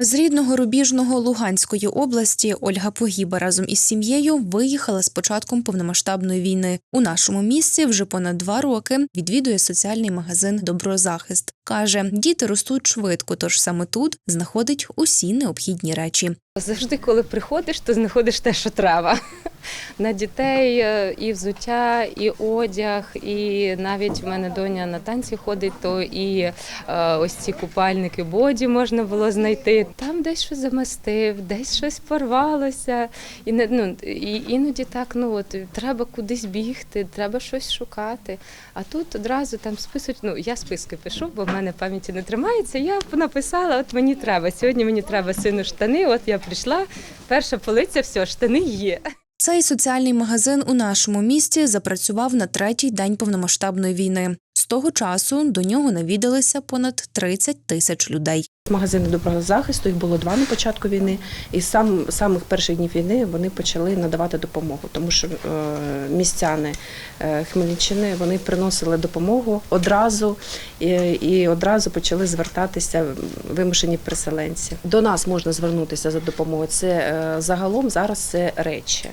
З рідного рубіжного Луганської області Ольга Погіба разом із сім'єю виїхала з початком повномасштабної війни. У нашому місці вже понад два роки відвідує соціальний магазин Доброзахист. каже, діти ростуть швидко, тож саме тут знаходить усі необхідні речі. Завжди, коли приходиш, то знаходиш те, що треба. На дітей е, і взуття, і одяг, і навіть в мене доня на танці ходить, то і е, ось ці купальники боді можна було знайти. Там десь щось замастив, десь щось порвалося. І, не, ну, і іноді так, ну от треба кудись бігти, треба щось шукати. А тут одразу там списують, ну я списки пишу, бо в мене пам'яті не тримається. Я написала, от мені треба. Сьогодні мені треба сину штани. От я прийшла, перша полиця, все, штани є. Цей соціальний магазин у нашому місті запрацював на третій день повномасштабної війни. З того часу до нього навідалися понад 30 тисяч людей. Магазини доброго захисту їх було два на початку війни, і з сам самих перших днів війни вони почали надавати допомогу, тому що е, містяни е, Хмельниччини вони приносили допомогу одразу і, і одразу почали звертатися вимушені переселенці. До нас можна звернутися за допомогою. Це е, загалом зараз це речі.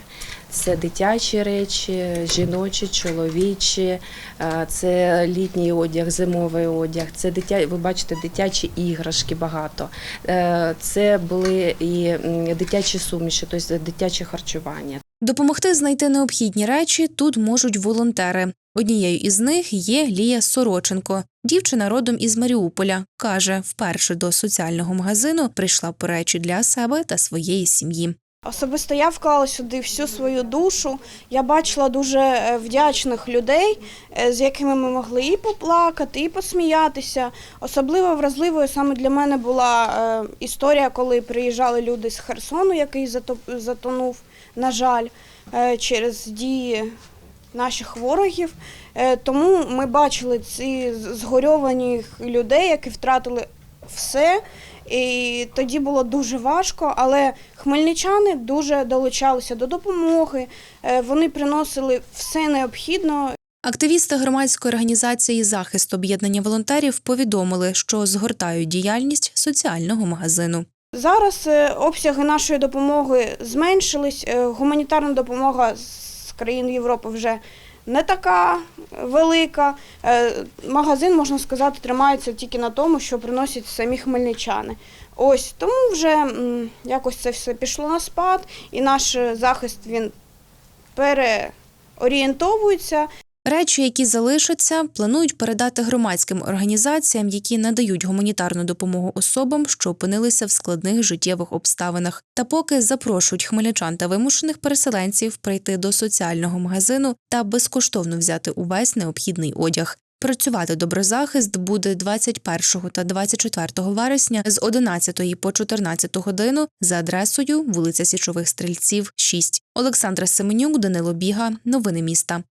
Це дитячі речі, жіночі, чоловічі, е, це літній одяг, зимовий одяг, це дитя. Ви бачите, дитячі іграшки багато. Е, Це були і дитячі суміші, тобто дитяче харчування. Допомогти знайти необхідні речі тут можуть волонтери. Однією із них є Лія Сороченко. Дівчина родом із Маріуполя. Каже, вперше до соціального магазину прийшла по речі для себе та своєї сім'ї. Особисто я вклала сюди всю свою душу. Я бачила дуже е, вдячних людей, е, з якими ми могли і поплакати, і посміятися. Особливо вразливою саме для мене була е, історія, коли приїжджали люди з Херсону, який затонув, на жаль, через дії наших ворогів. Тому ми бачили ці згорьовані людей, які втратили все. І тоді було дуже важко, але хмельничани дуже долучалися до допомоги. Е, Вони приносили все необхідне, Активісти громадської організації захист об'єднання волонтерів повідомили, що згортають діяльність соціального магазину. Зараз е, обсяги нашої допомоги зменшились. е, Гуманітарна допомога з країн Європи вже не така велика. Е, Магазин, можна сказати, тримається тільки на тому, що приносять самі хмельничани. Ось тому вже якось це все пішло на спад, і наш е, захист він переорієнтовується. Речі, які залишаться, планують передати громадським організаціям, які надають гуманітарну допомогу особам, що опинилися в складних життєвих обставинах. Та поки запрошують хмельничан та вимушених переселенців прийти до соціального магазину та безкоштовно взяти увесь необхідний одяг. Працювати доброзахист буде 21 та 24 вересня з 11 по 14 годину за адресою вулиця Січових Стрільців, 6. Олександра Семенюк, Данило Біга. Новини міста.